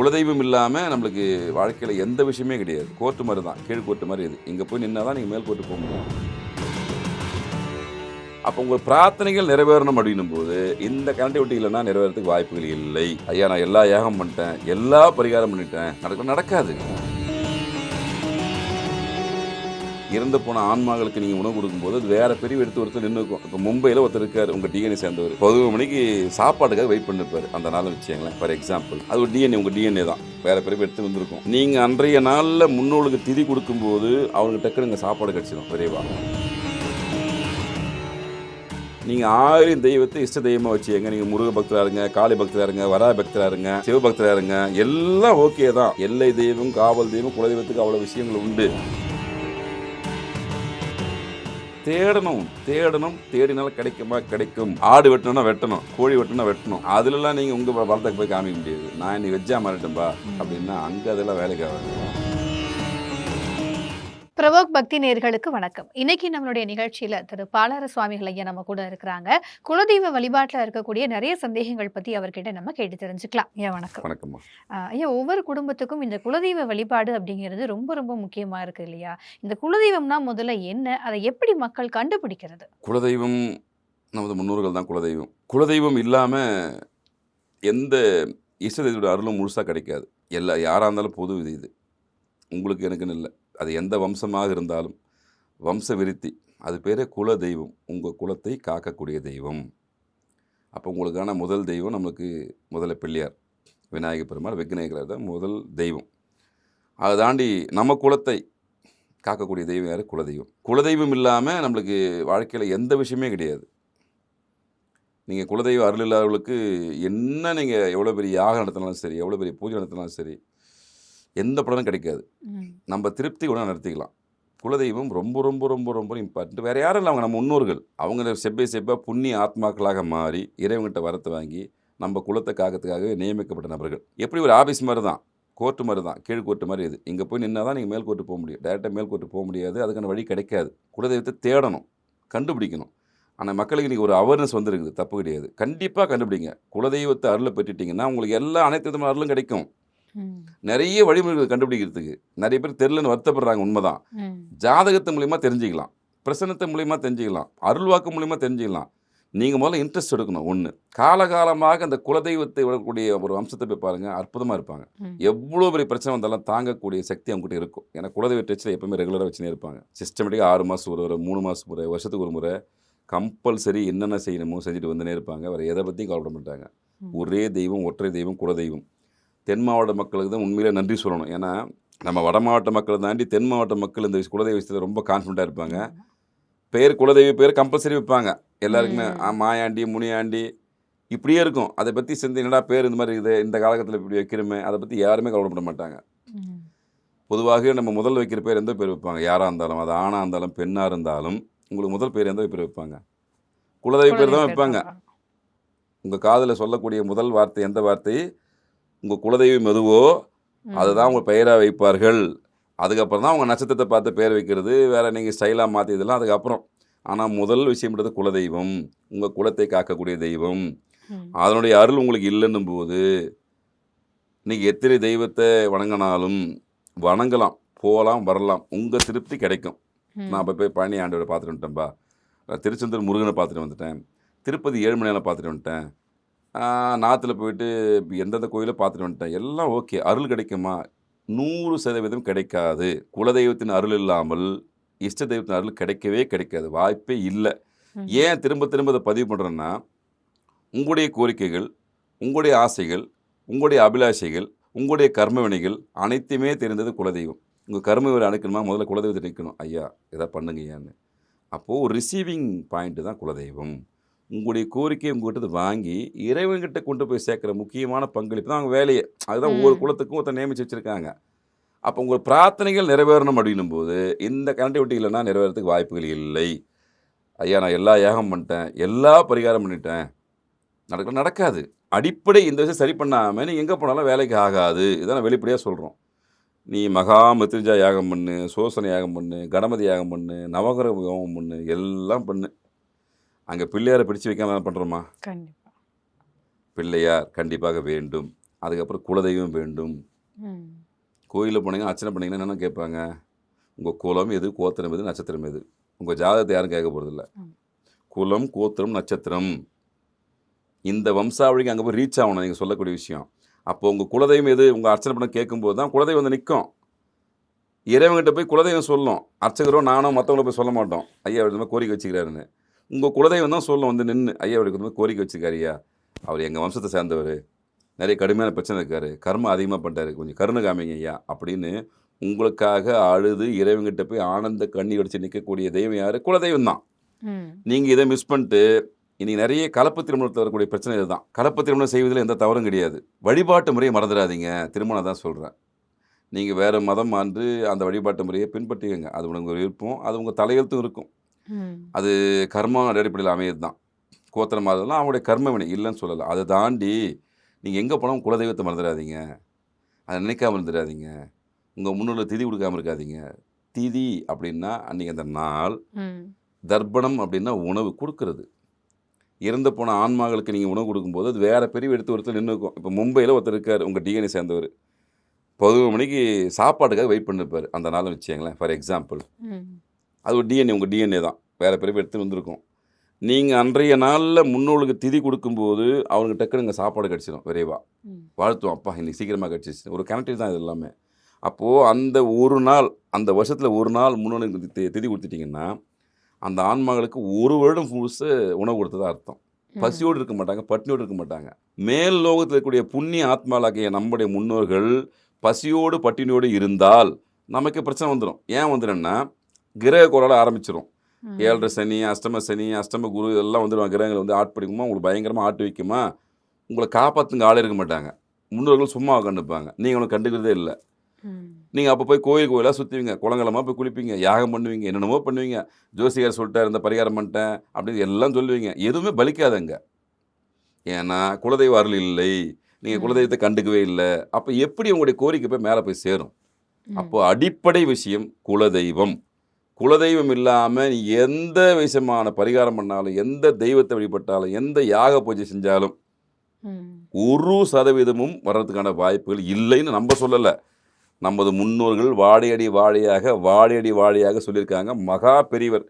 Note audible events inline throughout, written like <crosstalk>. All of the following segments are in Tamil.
குலதெய்வம் இல்லாமல் நம்மளுக்கு வாழ்க்கையில் எந்த விஷயமே கிடையாது. கோர்ட்டு மாதிரி தான். கீழ் கோர்ட்டு மாதிரி இது. இங்கே போய் நின்னா தான் நீங்கள் மேல் கோர்ட்டு போக முடியும். அப்போ உங்கள் பிரார்த்தனைகள் நிறைவேறணும் அப்படின்னும் போது இந்த கனெக்டிவிட்டி இல்லைன்னா நிறைவேறதுக்கு வாய்ப்புகள் இல்லை. ஐயா நான் எல்லா யாகம் பண்ணிட்டேன். எல்லா பரிகாரம் பண்ணிட்டேன். நடக்க நடக்காது. இறந்து போன ஆன்மாக்களுக்கு நீங்கள் உணவு கொடுக்கும்போது அது வேற பிரிவு எடுத்து ஒருத்தர் நின்று இருக்கும். இப்போ மும்பையில் ஒருத்தர் இருக்கார் உங்கள் டிஎன்ஏ சேர்ந்தவர். பதினோரு மணிக்கு சாப்பாட்டுக்காக வெயிட் பண்ணிருப்பார். அந்த நாளில் வச்சுங்களேன் ஃபார் எக்ஸாம்பிள் அது ஒரு டிஎன்ஏ உங்கள் டிஎன்ஏ தான். வேற பிரிவு எடுத்து வந்திருக்கும். நீங்கள் அன்றைய நாளில் முன்னோளுக்கு திதி கொடுக்கும்போது அவங்களுக்கு டக்குனு சாப்பாடு கிடச்சிடும். விரைவாக நீங்கள் ஆயிரம் தெய்வத்தை இஷ்ட தெய்வமாக வச்சுங்க நீங்கள் முருக பக்தராக இருங்க காளி பக்தராக இருங்க வரா பக்தராக இருங்க சிவபக்தராக இருங்க. எல்லாம் ஓகே தான். எல்லை தெய்வம் காவல் தெய்வம் குலதெய்வத்துக்கு அவ்வளோ விஷயங்கள் உண்டு. தேடணும் தேடணும் தேடினாலும் கிடைக்குமா? கிடைக்கும். ஆடு வெட்டணும்னா வெட்டணும் கோழி வெட்டணும்னா வெட்டணும். அதுலலாம் நீங்கள் உங்கள் வளர்த்துக்கு போய் காமிக்க முடியாது. நான் இன்னைக்கு வெஜ்ஜா மாறிட்டேன்பா அப்படின்னா அங்கே அதெல்லாம் வேலைக்கு ஆகாது. பிரவோக் பக்தி நேர்களுக்கு வணக்கம். இன்னைக்கு நம்மளுடைய நிகழ்ச்சியில திரு. பாலார சுவாமிகள் ஐயா நம்ம கூட இருக்கிறாங்க. குலதெய்வ வழிபாட்டுல இருக்கக்கூடிய நிறைய சந்தேகங்கள் பத்தி அவர்கிட்ட நம்ம கேட்டு தெரிஞ்சுக்கலாம். ஐயா வணக்கம். வணக்கம்மா. ஆஹ் ஐயா ஒவ்வொரு குடும்பத்துக்கும் இந்த குலதெய்வ வழிபாடு அப்படிங்கிறது ரொம்ப ரொம்ப முக்கியமா இருக்கு இல்லையா? இந்த குலதெய்வம்னா முதல்ல என்ன? அதை எப்படி மக்கள் கண்டுபிடிக்கிறது? குலதெய்வம் நமது முன்னோர்கள் தான் குலதெய்வம். குலதெய்வம் இல்லாமல் எந்த இஷ்ட தெய்வத்தோட அருளும் முழுசாக கிடைக்காது. எல்லா யாராக இருந்தாலும் பொது இது இது. உங்களுக்கு எனக்குன்னு இல்லை. அது எந்த வம்சமாக இருந்தாலும் வம்ச விருத்தி அது பேரே குல தெய்வம். உங்கள் குலத்தை காக்கக்கூடிய தெய்வம். அப்போ உங்களுக்கான முதல் தெய்வம் நமக்கு முதல்ல பிள்ளையார். விநாயகர் பெருமாள் விக்னேகர் தான் முதல் தெய்வம். அதை தாண்டி நம்ம குலத்தை காக்கக்கூடிய தெய்வம் யார்? குலதெய்வம் குலதெய்வம் இல்லாமல் நம்மளுக்கு வாழ்க்கையில் எந்த விஷயமே கிடையாது. நீங்கள் குலதெய்வ அருள் இல்லாதவர்களுக்கு என்ன நீங்கள் எவ்வளோ பெரிய யாகம் நடத்தினாலும் சரி எவ்வளோ பெரிய பூஜை நடத்தினாலும் சரி எந்த பலனும் கிடைக்காது. நம்ம திருப்தி கூட நடத்திக்கலாம் குலதெய்வம் ரொம்ப ரொம்ப ரொம்ப ரொம்ப இம்பார்ட்டன்ட் வேறு யாரும் இல்லை அவங்க நம்ம முன்னோர்கள். அவங்க செப்பை செப்பா புண்ணிய ஆத்மாக்களாக மாறி இறைவன்கிட்ட வரத்தை வாங்கி நம்ம குலத்தை காக்கிறதுக்காகவே நியமிக்கப்பட்ட நபர்கள். எப்படி ஒரு ஆஃபீஸ் மாதிரி தான் கோர்ட்டு மாதிரி தான் கீழ் கோர்ட்டு மாதிரி இது. இங்கே போய் நின்னா தான் நீங்கள் மேல் கோர்ட்டு போக முடியும். டேரெக்டாக மேல் கோர்ட்டு போக முடியாது. அதுக்கான வழி கிடைக்காது. குலதெய்வத்தை தேடணும் கண்டுபிடிக்கணும். ஆனால் மக்களுக்கு இன்றைக்கி ஒரு அவேர்னஸ் வந்துருக்குது. தப்பு கிடையாது. கண்டிப்பாக கண்டுபிடிங்க. குலதெய்வத்தை அருளை பெற்றுட்டிங்கன்னா உங்களுக்கு எல்லா அனைத்து விதமான அருளும் கிடைக்கும். நிறைய வழிமுறைகள் கண்டுபிடிக்கிறதுக்கு நிறைய பேர் தெரிலன்னு வருத்தப்படுறாங்க உண்மைதான். ஜாதகத்து மூலிமா தெரிஞ்சுக்கலாம். பிரசனத்தை மூலிமா தெரிஞ்சுக்கலாம். அருள்வாக்கு மூலிமா தெரிஞ்சுக்கலாம். நீங்கள் முதல்ல இன்ட்ரெஸ்ட் எடுக்கணும். ஒன்று காலகாலமாக அந்த குலதெய்வத்தை விடக்கூடிய ஒரு வம்சத்தை போய் பாருங்கள் அற்புதமாக இருப்பாங்க. எவ்வளோ பெரிய பிரச்சனை வந்தாலும் தாங்கக்கூடிய சக்தி அவங்ககிட்ட இருக்கும். ஏன்னா குலதெய்வ டச்சில் எப்பவுமே ரெகுலராக வச்சுனே இருப்பாங்க. சிஸ்டமேட்டிக்காக ஆறு மாதம் ஒரு முறை மூணு மாதம் முறை வருஷத்துக்கு ஒரு முறை கம்பல்சரி என்னென்ன செய்யணுமோ செஞ்சுட்டு வந்துனே இருப்பாங்க. வேறு எதை பற்றியும் கவலைப்பட மாட்டாங்க. ஒரே தெய்வம் ஒற்றை தெய்வம் குலதெய்வம். தென் மாவட்ட மக்களுக்கு தான் உண்மையிலே நன்றி சொல்லணும். ஏன்னா நம்ம வட மாவட்ட மக்களை தாண்டி தென் மாவட்ட மக்கள் இந்த குலதெய்வ விஷயத்தில் ரொம்ப கான்ஃபிடண்ட்டாக இருப்பாங்க. பேர் குலதெய்வ பேர் கம்பல்சரி வைப்பாங்க. எல்லாருக்குமே மாயாண்டி முனியாண்டி இப்படியே இருக்கும். அதை பற்றி சிந்தி என்னடா பேர் இந்த மாதிரி இருக்குது? இந்த காலகட்டத்தில் இப்படி வைக்கிறோமே. அதை பற்றி யாருமே கவலைப்பட மாட்டாங்க. பொதுவாக நம்ம முதல்ல வைக்கிற பேர் எந்த பேர் வைப்பாங்க? யாராக இருந்தாலும் அது ஆணாக இருந்தாலும் பெண்ணாக இருந்தாலும் உங்களுக்கு முதல் பேர் எந்த பேர் வைப்பாங்க? குலதெய்வ பேர் தான் வைப்பாங்க. உங்கள் காதில் சொல்லக்கூடிய முதல் வார்த்தை எந்த வார்த்தை? உங்கள் குலதெய்வம் எதுவோ அதுதான் உங்கள் பெயராக வைப்பார்கள். அதுக்கப்புறம் தான் உங்கள் நட்சத்திரத்தை பார்த்து பேர் வைக்கிறது. வேறு நீங்கள் ஸ்டைலாக மாற்றி இதெல்லாம் அதுக்கப்புறம். ஆனால் முதல் விஷயம்ன்றது குலதெய்வம். உங்கள் குலத்தை காக்கக்கூடிய தெய்வம். அதனுடைய அருள் உங்களுக்கு இல்லைன்னும் போது நீங்கள் எத்தனை தெய்வத்தை வணங்கினாலும் வணங்கலாம் போகலாம் வரலாம். உங்கள் திருப்தி கிடைக்கும். நான் இப்போ போய் பழனி ஆண்டவரை பார்த்துட்டு வந்துட்டேன்ப்பா திருச்செந்தூர் முருகனை பார்த்துட்டு வந்துட்டேன். திருப்பதி ஏழுமலையானை பார்த்துட்டு வந்துட்டேன். நாற்றுல போயிட்டு எந்தெந்த கோயிலை பார்த்துட்டு வந்துட்டேன். எல்லாம் ஓகே. அருள் கிடைக்குமா? நூறு சதவீதம் கிடைக்காது. குலதெய்வத்தின் அருள் இல்லாமல் இஷ்ட தெய்வத்தின் அருள் கிடைக்கவே கிடைக்காது. வாய்ப்பே இல்லை. ஏன் திரும்ப திரும்ப இதை பதிவு பண்ணுறேன்னா உங்களுடைய கோரிக்கைகள் உங்களுடைய ஆசைகள் உங்களுடைய அபிலாஷைகள் உங்களுடைய கர்ம வினைகள் அனைத்துமே தெரிந்தது குலதெய்வம். உங்கள் கர்ம வினை அணுக்கணுமா? முதல்ல குலதெய்வத்தை நிற்கணும். ஐயா இதை பண்ணுங்க ஐயான்னு. அப்போது ஒரு ரிசீவிங் பாயிண்ட்டு தான் குலதெய்வம். உங்களுடைய கோரிக்கையை உங்கள்கிட்ட வாங்கி இறைவன்கிட்ட கொண்டு போய் சேர்க்குற முக்கியமான பங்களிப்பு தான் அவங்க வேலையை. அதுதான் ஒவ்வொரு ம். குலத்துக்கும் ஒருத்தர் நியமிச்சு வச்சுருக்காங்க. அப்போ உங்கள் பிரார்த்தனைகள் நிறைவேறணும் அப்படின்னும் போது இந்த கனெக்டிவிட்டி இல்லைன்னா நிறைவேறதுக்கு வாய்ப்புகள் இல்லை. ஐயா நான் எல்லா யாகம் பண்ணிட்டேன் எல்லா பரிகாரம் பண்ணிட்டேன். நடக்க நடக்காது. அடிப்படை இந்த விஷயம் சரி பண்ணாமல் நீ எங்கே போனாலும் வேலைக்கு ஆகாது. இதை நான் வெளிப்படையாக சொல்கிறோம் நீ மகா மிருத்யுஞ்சா யாகம் பண்ணு சோசனை யாகம் பண்ணு கணபதி யாகம் பண்ணு நவகிரக யாகம் பண்ணு எல்லாம் பண்ணு. அங்கே பிள்ளையாரை பிடிச்சு வைக்காம என்ன பண்ணுறோமா பிள்ளையார் கண்டிப்பாக வேண்டும். அதுக்கப்புறம் குலதெய்வம் வேண்டும். கோயிலில் போனீங்கன்னா அர்ச்சனை பண்ணீங்கன்னா என்னென்ன கேட்பாங்க? உங்கள் குலம் எது கோத்திரம் எது நட்சத்திரம் எது? உங்கள் ஜாதகத்தை யாரும் கேட்க போகிறதில்ல. குலம் கோத்திரம் நட்சத்திரம். இந்த வம்சாவளிக்கு அங்கே போய் ரீச் ஆகணும் நீங்கள் சொல்லக்கூடிய விஷயம். அப்போ உங்கள் குலதெய்வம் எது உங்கள் அர்ச்சனை பண்ண கேட்கும்போது தான் குலதெய்வம் வந்து நிற்கும் இறைவன்கிட்ட போய் குலதெய்வம் சொல்லும். அர்ச்சகரோ நானோ மற்றவங்கள போய் சொல்ல மாட்டோம். ஐயா கோரிக்கை வச்சுக்கிறாருன்னு. உங்கள் குலதெய்வம் தான் சொல்லும் வந்து நின்று ஐயா அவருக்கு மாதிரி கோரிக்கை வச்சுக்காரு ஐயா. அவர் எங்கள் வம்சத்தை சேர்ந்தவர். நிறைய கடுமையான பிரச்சனை இருக்காரு. கர்மம் அதிகமாக பண்ணிட்டாரு கொஞ்சம் கருணை காமிங்க ஐயா அப்படின்னு உங்களுக்காக அழுது இறைவன்கிட்ட போய் ஆனந்த கண்ணி வடிச்சு நிற்கக்கூடிய தெய்வம் யார்? குலதெய்வம் தான். நீங்கள் இதை மிஸ் பண்ணிட்டு இன்னைக்கு நிறைய கலப்பு திருமணத்தில் வரக்கூடிய பிரச்சனை இதுதான். கலப்பு திருமணம் செய்வதில் எந்த தவறும் கிடையாது. வழிபாட்டு முறையை மறந்துடாதீங்க. திருமணம் தான் சொல்கிறேன் நீங்கள் வேறு மதம் மான்று அந்த வழிபாட்டு முறையை பின்பற்றிக்கங்க அது உங்கள் விருப்பம். அது உங்கள் தலையெழுத்தும் இருக்கும். அது கர்ம அடிப்படையில் அமையது தான் கோத்திரம் அதெல்லாம் அவங்களுடைய கர்ம வினை இல்லைன்னு சொல்லலை. அதை தாண்டி நீங்கள் எங்கே போனாலும் குலதெய்வத்தை மறந்துடாதீங்க. அதை நினைக்காம இருந்துடாதீங்க. உங்கள் முன்னோர்கள் திதி கொடுக்காம இருக்காதீங்க. திதி அப்படின்னா அன்றைக்கி அந்த நாள். தர்ப்பணம் அப்படின்னா உணவு கொடுக்கறது. இறந்து போன ஆன்மாக்களுக்கு நீங்கள் உணவு கொடுக்கும்போது அது வேறு பெரிய எடுத்து ஒருத்தர் நின்று இருக்கும். இப்போ மும்பையில் ஒருத்தர் இருக்கார் உங்கள் டிஎன்ஏ சேர்ந்தவர். பதினோரு மணிக்கு சாப்பாட்டுக்காக வெயிட் பண்ணிருப்பார். அந்த நாள் வச்சுங்களேன் ஃபார் எக்ஸாம்பிள். அது ஒரு டிஎன்ஏ உங்கள் டிஎன்ஏ தான். வேறு பிறப்பு எடுத்து வந்திருக்கும். நீங்கள் அன்றைய நாளில் முன்னோர்களுக்கு திதி கொடுக்கும்போது அவனுக்கு டக்குனு இங்கே சாப்பாடு கிடச்சிடும் விரைவாக. வாழ்த்துவோம். அப்பா இன்னைக்கு சீக்கிரமாக கிடச்சிச்சு ஒரு கனெக்டிவ் தான் இது எல்லாமே. அப்போது அந்த ஒரு நாள் அந்த வருஷத்தில் ஒரு நாள் முன்னோனுக்கு தி- திதி கொடுத்துட்டிங்கன்னா அந்த ஆன்மாக்களுக்கு ஒரு வருடம் முழுசு உணவு கொடுத்ததா அர்த்தம். பசியோடு இருக்க மாட்டாங்க பட்னியோடு இருக்க மாட்டாங்க. மேல் லோகத்தில் இருக்கக்கூடிய புண்ணிய ஆத்மாலாகிய நம்முடைய முன்னோர்கள் பசியோடு பட்டினியோடு இருந்தால் நமக்கு பிரச்சனை வந்துடும் ஏன் வந்துடும்னா கிரக கோளால ஆரம்பிச்சிடும். ஏழரை சனி அஷ்டம சனி அஷ்டம குரு இதெல்லாம் வந்துடுவாங்க கிரகங்கள் வந்து ஆட்பிடிக்குமா உங்களுக்கு பயங்கரமாக ஆட்டு வைக்குமா? உங்களை காப்பாற்றுங்க ஆளே இருக்க மாட்டாங்க. முன்னோர்கள் சும்மா உட்காந்துப்பாங்க நீங்கள் அவனை கண்டுக்கிறதே இல்லை. நீங்கள் அப்போ போய் கோயில் கோயிலாக சுற்றுவீங்க குளங்கலமாக போய் குளிப்பீங்க. யாகம் பண்ணுவீங்க. என்னென்னமோ பண்ணுவீங்க. ஜோசிகார் சொல்லிட்டார் இந்த பரிகாரம் பண்ணிட்டேன் அப்படின்னு எல்லாம் சொல்லுவீங்க. எதுவுமே பலிக்காதங்க ஏன்னா குலதெய்வ அருள் இல்லை. நீங்கள். குலதெய்வத்தை கண்டுக்கவே இல்லை. அப்போ எப்படி உங்களுடைய கோரிக்கை போய் மேலே போய் சேரும்? ம். அப்போ அடிப்படை விஷயம் குலதெய்வம். குலதெய்வம் இல்லாமல் நீ எந்த விஷயமான பரிகாரம் பண்ணாலும் எந்த தெய்வத்தை வழிபட்டாலும் எந்த யாக பூஜை செஞ்சாலும். ஒரு சதவீதமும் வர்றதுக்கான வாய்ப்புகள் இல்லைன்னு நம்ம சொல்லலை. நமது முன்னோர்கள் வாழையடி வாழையாக வாழையடி வாழையாக சொல்லியிருக்காங்க. மகா பெரியவர்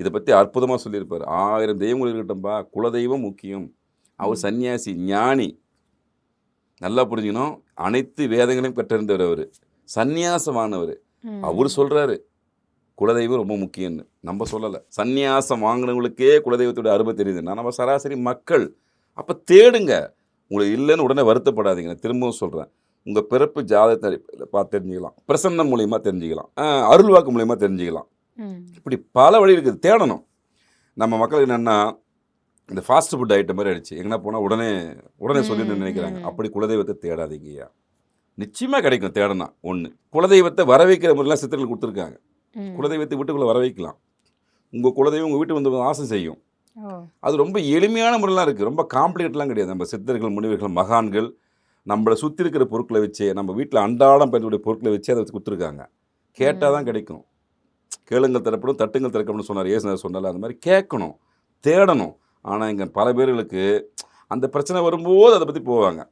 இதை பற்றி அற்புதமாக சொல்லியிருப்பார். ஆயிரம் தெய்வங்கள் இருக்கட்டும்பா குலதெய்வம் முக்கியம். அவர் சன்னியாசி ஞானி. நல்லா புரிஞ்சுக்கணும். அனைத்து வேதங்களையும் கற்றிருந்தவர் அவர். சந்நியாசமானவர். அவர் சொல்கிறாரு குலதெய்வம் ரொம்ப முக்கியம்னு. நம்ம சொல்லலை. சந்நியாசம் வாங்கினவங்களுக்கே குலதெய்வத்தோட அருமை தெரியுதுன்னா நம்ம சராசரி மக்கள். அப்போ தேடுங்க. உங்களுக்கு இல்லைன்னு உடனே வருத்தப்படாதீங்க. நான் திரும்பவும் சொல்கிறேன் உங்கள் பிறப்பு ஜாதகத்தை பார்த்து தெரிஞ்சுக்கலாம். பிரசன்னம் மூலியமாக தெரிஞ்சுக்கலாம். அருள் வாக்கு மூலியமாக தெரிஞ்சுக்கலாம். இப்படி பல வழி இருக்குது. தேடணும். நம்ம மக்களுக்கு என்னென்னா இந்த ஃபாஸ்ட் ஃபுட் ஐட்டம் மாதிரி ஆயிடுச்சு. எங்கன்னா போனால் உடனே உடனே சொல்லிட்டு நினைக்கிறாங்க. அப்படி குலதெய்வத்தை தேடாதீங்கய்யா. நிச்சயமாக கிடைக்கும் தேடனா ஒன்று குலதெய்வத்தை வர வைக்கிற முறையெல்லாம் சித்தர்கள் கொடுத்துருக்காங்க. குலதெய்வத்தை வீட்டுக்குள்ளே வர வைக்கலாம். உங்கள் குலதெய்வம் உங்கள் வீட்டு வந்து ஆசை செய்யும். அது ரொம்ப எளிமையான முறையெல்லாம் இருக்குது ரொம்ப காம்ப்ளிகேட்லாம் கிடையாது. நம்ம சித்தர்கள் முனிவர்கள் மகான்கள் நம்மளை சுற்றி இருக்கிற பொருட்களை வச்சு நம்ம வீட்டில் அன்றாடம் பயன்படுத்திய பொருட்களை வச்சு அதை வச்சு கொடுத்துருக்காங்க. கேட்டால் தான் கிடைக்கும். கேளுங்கள் திறப்படும் தட்டுங்கள் திறக்கணும்னு சொன்னார். ஏசுனர் சொன்னால அந்த மாதிரி கேட்கணும் தேடணும். ஆனால் இங்கே பல பேர்களுக்கு அந்த பிரச்சனை வரும்போது அதை பற்றி போவாங்க.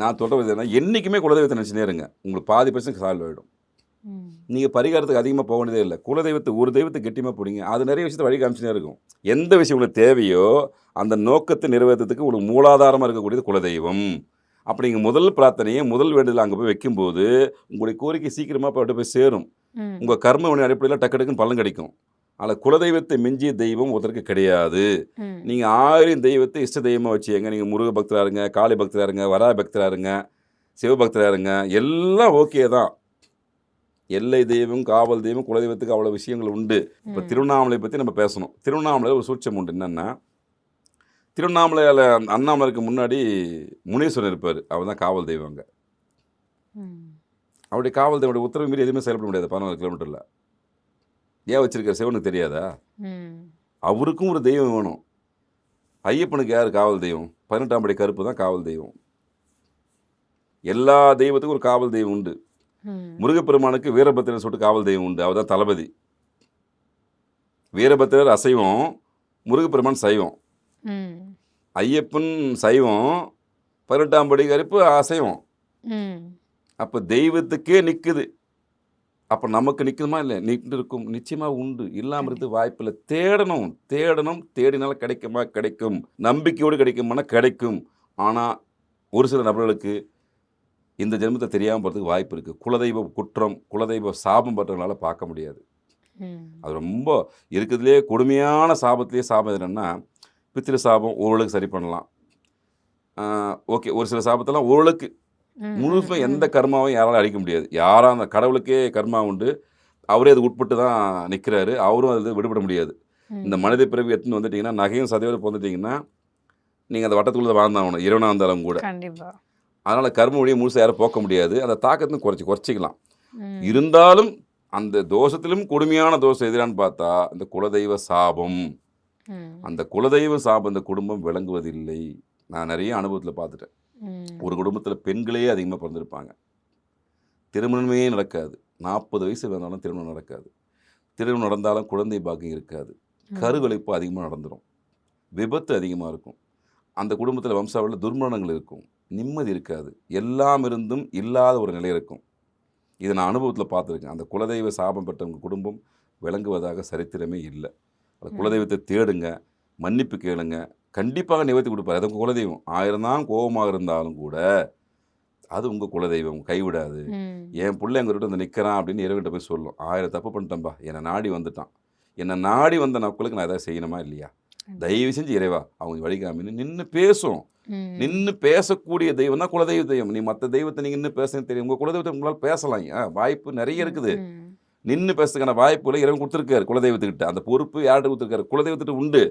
நான் சொல்கிறது என்ன என்றைக்குமே குலதெய்வத்தை நினச்சினே இருங்க. உங்களுக்கு பாதி பிரச்சனை சால்வ் ஆகிடும். நீங்கள் பரிகாரத்துக்கு அதிகமாக போக வேண்டியதே இல்லை. குலதெய்வத்தை ஒரு தெய்வத்தை கெட்டியமாக பிடிங்க. அது நிறைய விஷயத்தை வழி காமிச்சுனே இருக்கும். எந்த விஷயம் உங்களுக்கு தேவையோ அந்த நோக்கத்தை நிறைவேற்றத்துக்கு உங்களுக்கு மூலாதாரமாக இருக்கக்கூடியது குலதெய்வம். அப்படிங்க முதல் பிரார்த்தனையை முதல் வேண்டுதல் அங்கே போய் வைக்கும்போது உங்களுடைய கோரிக்கை சீக்கிரமாக போய்ட்டு போய் சேரும். உங்கள் கர்ம வினை அடிப்படையில் டக்கு டக்குன்னு பலன் கிடைக்கும். ஆனால் குலதெய்வத்தை மிஞ்சிய தெய்வம் ஒருத்தருக்கு கிடையாது. நீங்கள் ஆயிரம் தெய்வத்தை இஷ்ட தெய்வமாக வச்சுங்க நீங்கள் முருக பக்தராக இருங்க காளி பக்தராக இருங்க வரா பக்தராக இருங்க சிவபக்தராக இருங்க. எல்லாம் ஓகே தான். எல்லை தெய்வம் காவல் தெய்வம் குலதெய்வத்துக்கு அவ்வளோ விஷயங்கள் உண்டு. இப்போ. திருவண்ணாமலை பற்றி நம்ம பேசணும். திருவண்ணாமலையில் ஒரு சூட்சம் உண்டு. என்னென்னா திருவண்ணாமலையில் அண்ணாமலைக்கு முன்னாடி முனீஸ்வரன் இருப்பார். அவர் தான் காவல் தெய்வங்க. ம். அவருடைய காவல் தெய்வனுடைய உத்தரவு மீறி எதுவுமே செயல்பட முடியாது பதினாலு கிலோமீட்டரில். ஏன் வச்சிருக்க சிவனுக்கு தெரியாதா. அவருக்கும் ஒரு தெய்வம் வேணும். ஐயப்பனுக்கு யார்? காவல் தெய்வம். பதினெட்டாம் படி கருப்பு தான் காவல் தெய்வம். எல்லா தெய்வத்துக்கும் ஒரு காவல் தெய்வம் உண்டு. முருகப்பெருமானுக்கு வீரபத்திரன் சொல்லிட்டு காவல் தெய்வம் உண்டு. அவர் தான் தளபதி. வீரபத்திரர் அசைவம் முருகப்பெருமான் சைவம். ஐயப்பன் சைவம் பதினெட்டாம் படி கருப்பு அசைவம். அப்போ தெய்வத்துக்கே நிற்குது அப்போ நமக்கு நிற்குமா இல்லை நின்று இருக்கும். நிச்சயமாக உண்டு. இல்லாமல் இருந்து வாய்ப்பில்லை. தேடணும். தேடணும். தேடினாலும் கிடைக்குமா? கிடைக்கும். நம்பிக்கையோடு கிடைக்குமானா கிடைக்கும். ஆனால் ஒரு சில நபர்களுக்கு இந்த ஜென்மத்தை தெரியாமல் போகிறதுக்கு வாய்ப்பு இருக்குது குலதெய்வ குற்றம் குலதெய்வ சாபம் பற்றவங்களால பார்க்க முடியாது. அது ரொம்ப இருக்கிறதுலே கொடுமையான சாபத்திலே சாபம் என்னென்னா பித்திரு சாபம் ஓரளவுக்கு சரி பண்ணலாம். ஓகே ஒரு சில சாபத்தெல்லாம் ஓரளவுக்கு ம், முழுசும் ம், எந்த கர்மாவையும் யாராலும் அழிக்க முடியாது. யாரா அந்த கடவுளுக்கே கர்மா உண்டு அவரே அது உட்பட்டு தான் நிற்கிறாரு அவரும் அது விடுபட முடியாது. இந்த மனித பிறவி எடுத்துன்னு வந்துட்டீங்கன்னா நகையும் சதவீதம் வந்துட்டீங்கன்னா நீங்கள் அந்த வட்டத்துக்குள்ளே வாழ்ந்தாகணும் இறைவனாக இருந்தாலும் கூட. அதனால் கர்ம வழியை முழுசாக யாரும் போக்க முடியாது. அந்த தாக்கத்தையும் குறைச்சி குறைச்சிக்கலாம். இருந்தாலும் அந்த தோஷத்திலும் கொடுமையான தோஷம் எதிரான்னு பார்த்தா அந்த குலதெய்வ சாபம். அந்த குலதெய்வ சாபம் இந்த குடும்பம் விளங்குவதில்லை. நான் நிறைய அனுபவத்தில் பார்த்துட்டேன். ஒரு குடும்பத்தில் பெண்களே அதிகமாக பிறந்திருப்பாங்க. திருமணமே நடக்காது. நாற்பது வயசு வந்தாலும் திருமணம் நடக்காது. திருமணம் நடந்தாலும் குழந்தை பாக்கியம் இருக்காது. கருவளைப்பு அதிகமாக நடந்துடும் விபத்து அதிகமாக இருக்கும். அந்த குடும்பத்தில் வம்சாவளியில் துர்மரணங்கள் இருக்கும். நிம்மதி இருக்காது. எல்லாம் இருந்தும் இல்லாத ஒரு நிலை இருக்கும். இதை நான் அனுபவத்தில் பார்த்துருக்கேன். அந்த குலதெய்வ சாபம் பெற்றவங்க குடும்பம் விளங்குவதாக சரித்திரமே இல்லை. அந்த. குலதெய்வத்தை தேடுங்க மன்னிப்பு கேளுங்க கண்டிப்பாக நிவர்த்தி கொடுப்பார். அது உங்கள் குலதெய்வம். ஆயிரம் தான் கோபமாக இருந்தாலும் கூட அது உங்கள் குலதெய்வம். கைவிடாது. என் பிள்ளை எங்ககிட்ட வந்து நிற்கிறான் அப்படின்னு இறைவன்கிட்ட போய் சொல்லும். ஆயிரம் தப்பு பண்ணிட்டேன்பா என்னை நாடி வந்துட்டான். என்னை நாடி வந்த நக்குளுக்கு நான் எதாவது செய்யணுமா இல்லையா? தயவு செஞ்சு இறைவா அவங்க வழிகாமின்னு நின்று பேசும். நின்று பேசக்கூடிய தெய்வம் தான் குலதெய்வ தெய்வம். நீ மற்ற தெய்வத்தை நீங்கள் நின்று பேசணும் தெரியும். உங்கள் குலதெய்வத்தை உங்களால் பேசலாம். ஏன்? வாய்ப்பு நிறைய இருக்குது. நின்று பேசுறதுக்கான வாய்ப்புகளை இறைவன் கொடுத்துருக்காரு குலதெய்வத்துக்கிட்ட. அந்த பொறுப்பு யார்கிட்ட கொடுத்துருக்காரு? குலதெய்வத்திட்ட உண்டு.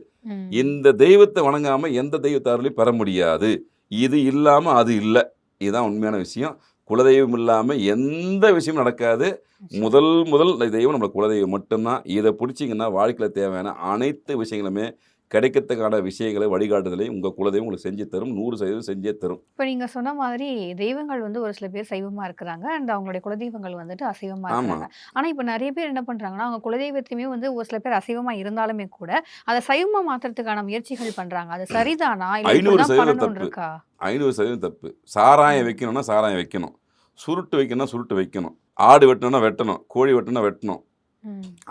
இந்த தெய்வத்தை வணங்காமல் எந்த தெய்வத்தாரிலையும் பெற முடியாது. இது இல்லாமல் அது இல்லை. இதுதான் உண்மையான விஷயம். குலதெய்வம் இல்லாமல் எந்த விஷயமும் நடக்காது. முதல் முதல் தெய்வம் நம்ம குலதெய்வம் மட்டும்தான். இதை பிடிச்சிங்கன்னா வாழ்க்கையில் தேவையான அனைத்து விஷயங்களுமே கிடைக்கிறதுக்கான விஷயங்களை வழிகாட்டுதலை உங்கள் குலதெய்வம் உங்களுக்கு செஞ்சு தரும் நூறு சதவீதம் செஞ்சே தரும். இப்ப நீங்க சொன்ன மாதிரி தெய்வங்கள் வந்து ஒரு சில பேர் சைவமா இருக்கிறாங்க. அண்ட் அவங்களுடைய குலதெய்வங்கள் வந்துட்டு அசைவமா ஆமா. இருக்கிறாங்க. ஆனா இப்ப நிறைய பேர் என்ன பண்றாங்கன்னா அவங்க குலதெய்வத்தையுமே வந்து ஒரு சில பேர் அசைவமா இருந்தாலுமே கூட அதை சைவமா மாத்துறதுக்கான முயற்சிகள் பண்றாங்க. அது சரிதானா? ஐநூறு சதவீதம் தப்பு. ஐநூறு சதவீதம் தப்பு. சாராயம் வைக்கணும்னா சாராயம் வைக்கணும். சுருட்டு வைக்கணும்னா சுருட்டு வைக்கணும். ஆடு வெட்டணும்னா வெட்டணும். கோழி வெட்டணும்னா வெட்டணும்.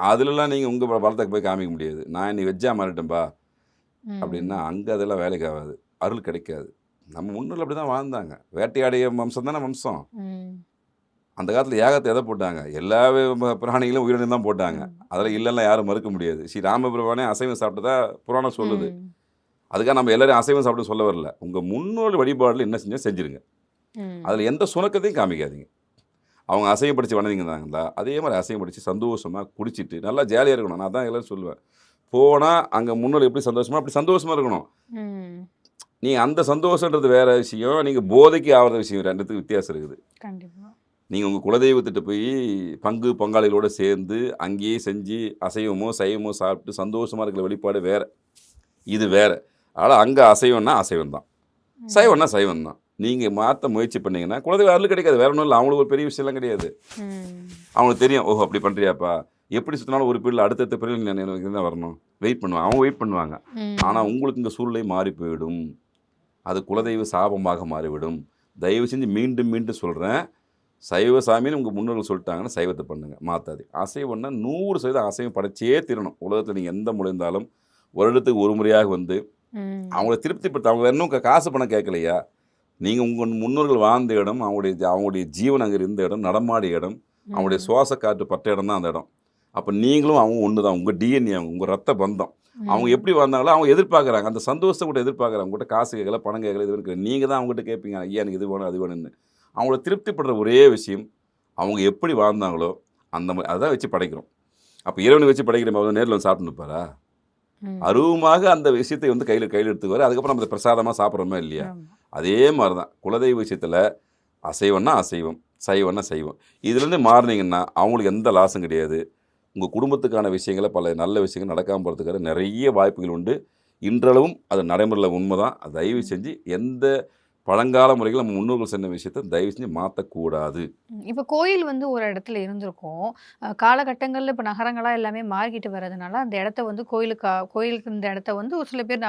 அதுலலாம் நீங்கள் உங்கள் பலத்துக்கு போய் காமிக்க முடியாது. நான் நீ வெஜ்ஜா மாறிட்டேன்பா. ம். அப்படின்னா அங்கே அதெல்லாம் வேலைக்கு ஆகாது. அருள் கிடைக்காது. நம்ம முன்னோர்கள் அப்படி தான் வாழ்ந்தாங்க. வேட்டையாடிய வம்சம். தானே வம்சம். அந்த காலத்தில் ஏகத்தை எதை போட்டாங்க? எல்லா பிராணிகளும் உயிரினம் தான் போட்டாங்க. அதில் இல்லைன்னா யாரும் மறுக்க முடியாது. ஸ்ரீ ராமபிரபானே அசைவம் சாப்பிட்டதா புராணம் சொல்லுது. அதுக்காக நம்ம எல்லாரும் அசைவம் சாப்பிட்டு சொல்ல வரல. உங்கள் முன்னோர் வழிபாடில் என்ன செஞ்சா செஞ்சிருங்க. அதில் எந்த சுணக்கத்தையும் காமிக்காதீங்க. அவங்க அசையம் படித்து வணங்கியிருந்தாங்களா அதே மாதிரி அசையம் படித்து சந்தோஷமாக குடிச்சிட்டு நல்லா ஜாலியாக இருக்கணும். நான் தான் எல்லாரும் சொல்லுவேன். போனால் அங்கே முன்னோர் எப்படி சந்தோஷமா? அப்படி சந்தோஷமாக இருக்கணும். நீ அந்த சந்தோஷன்றது வேற விஷயம். நீங்கள் போதைக்கு ஆகிற விஷயம் ரெண்டுத்துக்கு வித்தியாசம் இருக்குது. நீங்கள் உங்கள் குலதெய்வத்திட்ட போய் பங்கு பங்காளிகளோடு சேர்ந்து அங்கேயே செஞ்சு அசைவமோ சைவமோ சாப்பிட்டு சந்தோஷமாக இருக்கிற வெளிப்பாடு வேற. இது வேற. அதனால் அங்கே அசைவம்னா அசைவம் தான். சைவம்னா சைவம் தான் நீங்கள் மாற்ற முயற்சி பண்ணீங்கன்னா குலதெய்வ அருள் கிடைக்காது. வேற ஒன்றும் இல்லை. அவங்களுக்கு ஒரு பெரிய விஷயம்லாம் கிடையாது. அவங்களுக்கு தெரியும் ஓஹோ அப்படி பண்ணுறியாப்பா எப்படி சுற்றினாலும் ஒரு பீரியட் அடுத்தடுத்த பீரியட் எனக்கு தான் வரணும். வெயிட் பண்ணுவாங்க. அவங்க வெயிட் பண்ணுவாங்க. ஆனால் உங்களுக்கு இந்த சூழ்நிலை மாறி போயிடும். அது குலதெய்வ சாபமாக மாறிவிடும். தயவு செஞ்சு மீண்டும் மீண்டும் சொல்கிறேன் சைவ சாமின்னு உங்கள் முன்னோர்கள் சொல்லிட்டாங்கன்னா சைவத்தை பண்ணுங்கள் மாற்றாது அசைவம்னா நூறு சதவீதம் அசைவம் படைச்சே தீரணும். உலகத்தில் நீங்கள் எந்த முறைந்தாலும் வருடத்துக்கு ஒரு முறையாக வந்து. அவங்கள திருப்திப்படுத்த அவங்க இன்னும் காசு பணம் கேட்கலையா? நீங்கள் உங்கள் முன்னோர்கள் வாழ்ந்த இடம் அவங்களுடைய அவங்களுடைய ஜீவன் அங்கே இருந்த இடம் நடமாடிய இடம் அவங்களுடைய. சுவாச காற்று பட்ட இடம் தான் அந்த இடம். அப்போ நீங்களும் அவங்க ஒன்று தான் உங்கள் டிஎன்ஏ அவங்க உங்கள் ரத்த பந்தம். அவங்க எப்படி வந்தாங்களோ அவங்க எதிர்பார்க்குறாங்க. அந்த சந்தோஷத்தை கூட எதிர்பார்க்குறாங்க. உங்கள்கிட்ட காசு கேட்கல பணம் கேட்கல இது நீங்கள் தான் அவங்ககிட்ட கேட்பீங்க. ஐயா எனக்கு இது வேணும் அது வேணும்னு. அவங்கள திருப்திப்படுற ஒரே விஷயம் அவங்க எப்படி வாழ்ந்தாங்களோ அந்த மாதிரி அதான் வச்சு படைக்கிறோம். அப்போ இறைவனை வச்சு படைக்கிற மாதிரி நேரில் வந்து சாப்பிட்டு நிற்பாரா. அருவமாக அந்த விஷயத்தை வந்து கையில் கையில் எடுத்துக்குவார். அதுக்கப்புறம் நம்ம பிரசாதமாக சாப்பிட்றோமா இல்லையா. அதே மாதிரி தான் குலதெய்வ விஷயத்தில் அசைவம்னா அசைவம் சைவம்னா சைவம். இதுலேருந்து மாறினீங்கன்னா அவங்களுக்கு எந்த லாஸும் கிடையாது. உங்கள் குடும்பத்துக்கான விஷயங்களை பல நல்ல விஷயங்கள் நடக்காமல் போகிறதுக்கான நிறைய வாய்ப்புகள் உண்டு இன்றளவும் அது நடைமுறையில் உண்மை தான் தயவு செஞ்சு எந்த பழங்கால முறைகள் நம்ம முன்னோர்கள் சொன்ன விஷயத்தை தயவு செஞ்சு மாற்றக்கூடாது. இப்ப கோயில் வந்து ஒரு இடத்துல இருந்திருக்கும். காலகட்டங்கள்ல இப்ப நகரங்களா எல்லாமே மாறிக்கிட்டு வரதுனால, அந்த இடத்த வந்து கோயிலுக்கா கோயிலுக்கு இந்த இடத்த வந்து ஒரு சில பேர்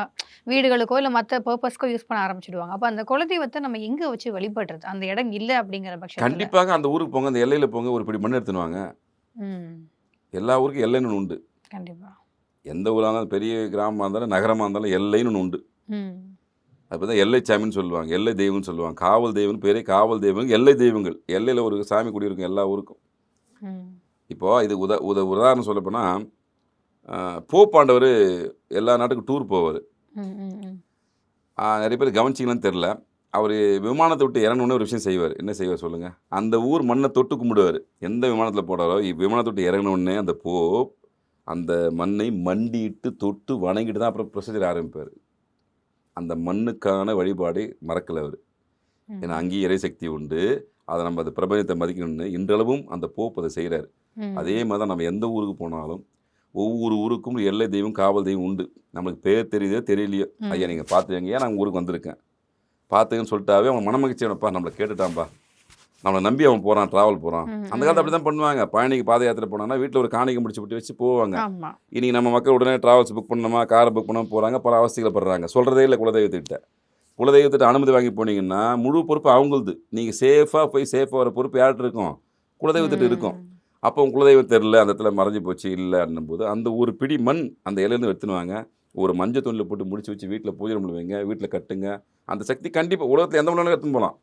வீடுகளுக்கோ, இல்ல மத்த பர்ப்பஸ்க்கோ யூஸ் பண்ண ஆரம்பிச்சுடுவாங்க. அப்ப அந்த குலதெய்வத்த நம்ம எங்க வச்சு வழிபடுறது? அந்த இடம் இல்ல அப்படிங்கிற பட்சத்துல. கண்டிப்பாக அந்த ஊருக்கு போங்க அந்த எல்லையில் போங்க ஒரு பிடி மண் எடுத்துன்னு வாங்க ம். எல்லா ஊருக்கும் எல்லைன்னு ஒன்று உண்டு கண்டிப்பா. எந்த ஊராக இருந்தாலும் பெரிய கிராமமாக இருந்தாலும் நகரமாக இருந்தாலும் எல்லைன்னு ஒன்று உண்டு. அப்போ தான் எல்லை சாமின்னு சொல்லுவாங்க எல்லை தெய்வம்னு சொல்லுவாங்க காவல் தெய்வம்னு பேரே காவல் தெய்வம் எல்லை தெய்வங்கள் எல்லையில் ஒரு சாமி குடியிருக்கும் எல்லா ஊருக்கும். இப்போது இது உத உத உதாரணம் சொல்லப்போனால் போப்பாண்டவர் எல்லா நாட்டுக்கும் டூர் போவார். நிறைய பேர் கவனிச்சிங்களான்னு தெரில அவர் விமானத்தை விட்டு இறங்கணுன்னே ஒரு விஷயம் செய்வார். என்ன செய்வார் சொல்லுங்கள் அந்த ஊர் மண்ணை தொட்டு கும்பிடுவார். எந்த விமானத்தில் போடாரோ விமானத்தை விட்டு இறங்கணுன்னே அந்த போப் அந்த மண்ணை மண்டிட்டு தொட்டு வணங்கிட்டு தான் அப்புறம் ப்ரொசீஜர் ஆரம்பிப்பார். அந்த மண்ணுக்கான வழிபாடு மறக்கலை அவர். ஏன்னா அங்கேயும் இறைசக்தி உண்டு. அதை நம்ம அந்த பிரபஞ்சத்தை மதிக்கணும்னு இன்றளவும் அந்த போப் அதை செய்கிறார். அதே மாதிரி தான் நம்ம எந்த ஊருக்கு போனாலும் ஒவ்வொரு ஊருக்கும் எல்லை தெய்வம் காவல் தெய்வம் உண்டு. நம்மளுக்கு பேர் தெரியுதோ தெரியலையோ. ஐயா நீங்கள் பார்த்துங்க ஏன் நான் ஊருக்கு வந்திருக்கேன். பார்த்துங்கன்னு சொல்லிட்டாவே அவன் மனமகிழ்ச்சி அவனப்பா நம்மளை கேட்டுட்டான்ப்பா நம்மளை நம்பி அவன் போகிறான் ட்ராவல் போகிறான். அந்த காலத்தில் அப்படி தான் பண்ணுவாங்க. பயணிக்கு பாத யாத்திரை போனாங்கன்னா வீட்டில் ஒரு காணிக்கை முடிச்சு விட்டு வச்சு போவாங்க. இன்றைக்கி நம்ம மக்கள் உடனே ட்ராவல்ஸ் புக் பண்ணணுமா காரை புக் பண்ணாமல் போகிறாங்க பல அவஸ்தைகளை படுறாங்க. சொல்கிறதே இல்லை குலதெய்வத்திட்ட குலதெய்வத்திட்ட அனுமதி வாங்கி போனீங்கன்னா முழு பொறுப்பு அவங்களுது. நீங்கள் சேஃபாக போய் சேஃபாக வர பொறுப்பு யார்கிட்ட இருக்கும்? குலதெய்வத்திட்ட இருக்கும். அப்போ குலதெய்வம் தெரில அந்த இடத்துல மறைஞ்சு போச்சு இல்லை போது அந்த ஒரு பிடி மண் அந்த இலையிலேருந்து எடுத்துனுவாங்க ஒரு மஞ்சள் துணியில் போட்டு முடிச்சு வச்சு வீட்டில் பூஜை ரூமில் வைங்க வீட்டில் கட்டுங்க. அந்த சக்தி கண்டிப்பாக உலகத்தில் எந்த மண்ணிலும் எடுத்துன்னு போகலாம்.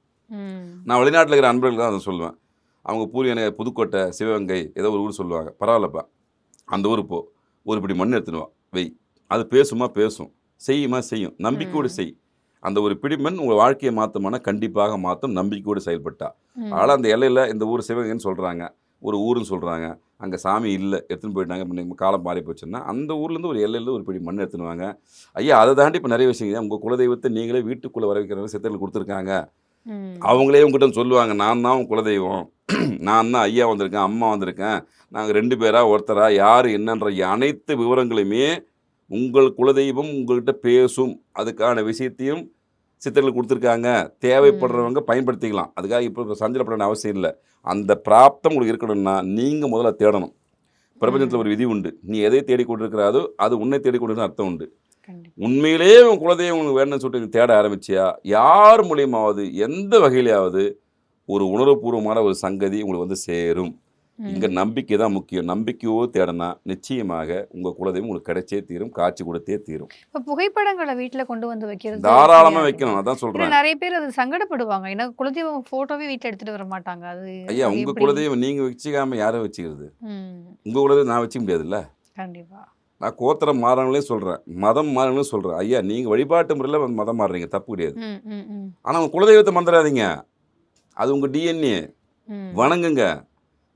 நான் வெளிநாட்டில் இருக்கிற அன்பர்களுக்கு தான் அதை சொல்லுவேன் அவங்க பூரி எனக்கு புதுக்கோட்டை சிவகங்கை ஏதோ ஒரு ஊர் சொல்லுவாங்க. பரவாயில்லப்பா. அந்த ஊர் போ. ஒரு பிடி மண் எடுத்துன்னு வா. வெய். அது பேசுமா பேசும். செய்யுமா செய்யும். நம்பிக்கையோடு. செய். அந்த ஒரு பிடி மண் உங்கள் வாழ்க்கையை மாற்றுமானா கண்டிப்பாக மாற்றும் நம்பிக்கையோடு செயல்பட்டா. ம். ஆனால் அந்த எல்லையில் இந்த ஊர் சிவகங்கைன்னு சொல்கிறாங்க ஒரு ஊருன்னு சொல்கிறாங்க அங்கே சாமி இல்லை எடுத்துன்னு போயிட்டாங்க. இப்ப காலம் மாறி போச்சுன்னா அந்த ஊர்லேருந்து ஒரு எல்லையிலேருந்து ஒரு பிடி மண் எடுத்துன்னு வாங்க. ஐயா அதை தாண்டி இப்போ நிறைய விஷயங்க உங்கள் குலதெய்வத்தை நீங்களே வீட்டுக்குள்ளே வர வைக்கிற சித்தர்கள் கொடுத்துருக்காங்க. அவங்களே உங்ககிட்ட சொல்லுவாங்க நான் தான் உன் குலதெய்வம். <clears throat> நான் தான் ஐயா வந்திருக்கேன் அம்மா வந்திருக்கேன். நாங்கள் ரெண்டு பேரா ஒருத்தரா யார் என்னன்ற அனைத்து விவரங்களையுமே உங்கள் குலதெய்வம் உங்கள்கிட்ட பேசும். அதுக்கான விஷயத்தையும் சித்தர்கள் கொடுத்துருக்காங்க. தேவைப்படுறவங்க பயன்படுத்திக்கலாம். அதுக்காக இப்போ சஞ்சலப்பட அவசியம் இல்லை. அந்த பிராப்தம் உங்களுக்கு இருக்கணும்னா நீங்கள் முதல்ல தேடணும். பிரபஞ்சத்தில் ஒரு விதி உண்டு. நீ எதை தேடிக்கொண்டிருக்கிறாதோ அது உன்னை தேடிக்கொண்டிருக்கிற அர்த்தம் உண்டு. உண்மையிலேயே உன் குலதெய்வம் உனக்கு வேணும்னு சொல்லிட்டு தேட ஆரம்பிச்சியா? யார் மூலியமாவது எந்த வகையிலாவது ஒரு உணர்வுபூர்வமான ஒரு சங்கதி உங்களுக்கு வந்து சேரும். இங்கே நம்பிக்கை தான் முக்கியம். நம்பிக்கையோடு தேடினா நிச்சயமாக உங்கள் குலதெய்வம் உங்களுக்கு கிடைச்சே தீரும் காட்சி கொடுத்தே தீரும். இப்ப புகைப்படங்களை வீட்ல கொண்டு வந்து வைக்கிறது தாராளமாக வைக்கணும். அதான் சொல்கிறேன் நிறைய பேர் அது சங்கடப்படுவாங்க. ஏன்னா குலதெய்வம் போட்டோவே வீட்ல எடுத்துட்டு வர மாட்டாங்க. அது ஐயா உங்கள்? குலதெய்வம் நீங்கள் வச்சுக்காம யாரை வச்சுக்கிறது. உங்கள் குலதெய்வம் நான் வச்சுக்க முடியாதுல்ல? கண்டிப்பா. நான் கோத்திரம் மாறவங்களே சொல்கிறேன் மதம் மாறவங்களே சொல்கிறேன் ஐயா நீங்கள் வழிபாட்டு முறையில் மதம் மாறுறீங்க. தப்பு கிடையாது. ஆனால் உங்கள் குலதெய்வத்தை மறந்துடாதீங்க. அது உங்கள் டிஎன்ஏ. வணங்குங்க.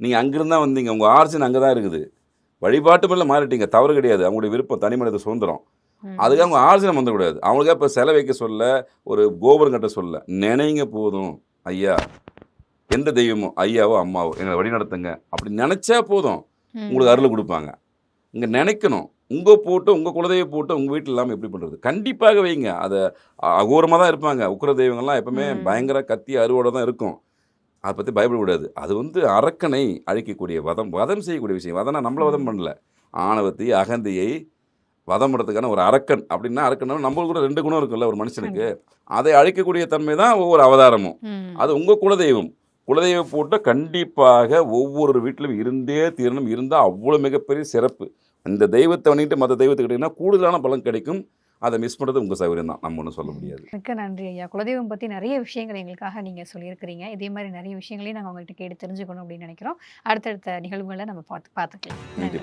நீங்கள் அங்கிருந்தா வந்தீங்க. உங்கள் ஆர்ஜின் அங்கே தான் இருக்குது. வழிபாட்டு முறையில் மாறிட்டீங்க. தவறு கிடையாது. அவங்களுடைய விருப்பம் தனி மனித சுதந்திரம். ம். அதுக்கு அவங்க ஆர்ஜினம் வந்துடக்கூடாது அவங்களுக்கா இப்போ செலை வைக்க சொல்ல ஒரு கோபுரம் கட்ட சொல்ல நினைங்க போதும் ஐயா. எந்த தெய்வமோ ஐயாவோ அம்மாவோ எங்களை வழி நடத்துங்க அப்படி நினச்சா போதும். உங்களுக்கு அருள் கொடுப்பாங்க. இங்கே நினைக்கணும். உங்கள் போட்டு உங்கள் குலதெய்வ போட்டு உங்கள் வீட்டில் இல்லாமல் எப்படி பண்ணுறது கண்டிப்பாக வைங்க. அதை அகோரமாக தான் இருப்பாங்க. உக்கிர தெய்வங்கள்லாம் எப்பவுமே. பயங்கர கத்தி அருவோட தான் இருக்கும். அதை பற்றி பயப்படக்கூடாது அது வந்து அரக்கனை அழிக்கக்கூடிய வதம் வதம் செய்யக்கூடிய விஷயம். வதனா நம்மள வதம் பண்ணல. ஆணவத்தை அகந்தையை வதம் பண்ணுறதுக்கான ஒரு அரக்கன் அப்படின்னா அரக்கன் நம்மளுக்கு கூட ரெண்டு குணம் இருக்குல்ல ஒரு மனுஷனுக்கு. அதை அழிக்கக்கூடிய தன்மை தான் ஒவ்வொரு அவதாரமும். அது உங்கள் குலதெய்வம். குலதெய்வ போட்ட கண்டிப்பாக ஒவ்வொரு வீட்டிலும் இருந்தே தீரணும். இருந்தால் அவ்வளோ மிகப்பெரிய சிறப்பு. இந்த தெய்வத்தை வணிட்டு மற்ற தெய்வத்தை கிட்டீங்கன்னா கூடுதலான பலன் கிடைக்கும். அதை மிஸ் பண்ணுறது உங்கள் சௌகரியம் தான். நம்ம ஒன்றும் சொல்ல முடியாது. மிக்க நன்றி ஐயா. குலதெய்வம் பத்தி நிறைய விஷயங்கள் எங்களுக்காக நீங்க சொல்லியிருக்கிறீங்க. இதே மாதிரி நிறைய விஷயங்களையும் நாங்க உங்ககிட்ட கேட்டு தெரிஞ்சுக்கணும் அப்படின்னு நினைக்கிறோம். அடுத்தடுத்த நிகழ்வுகளை நம்ம பார்த்து பார்த்துக்கலாம். நன்றி.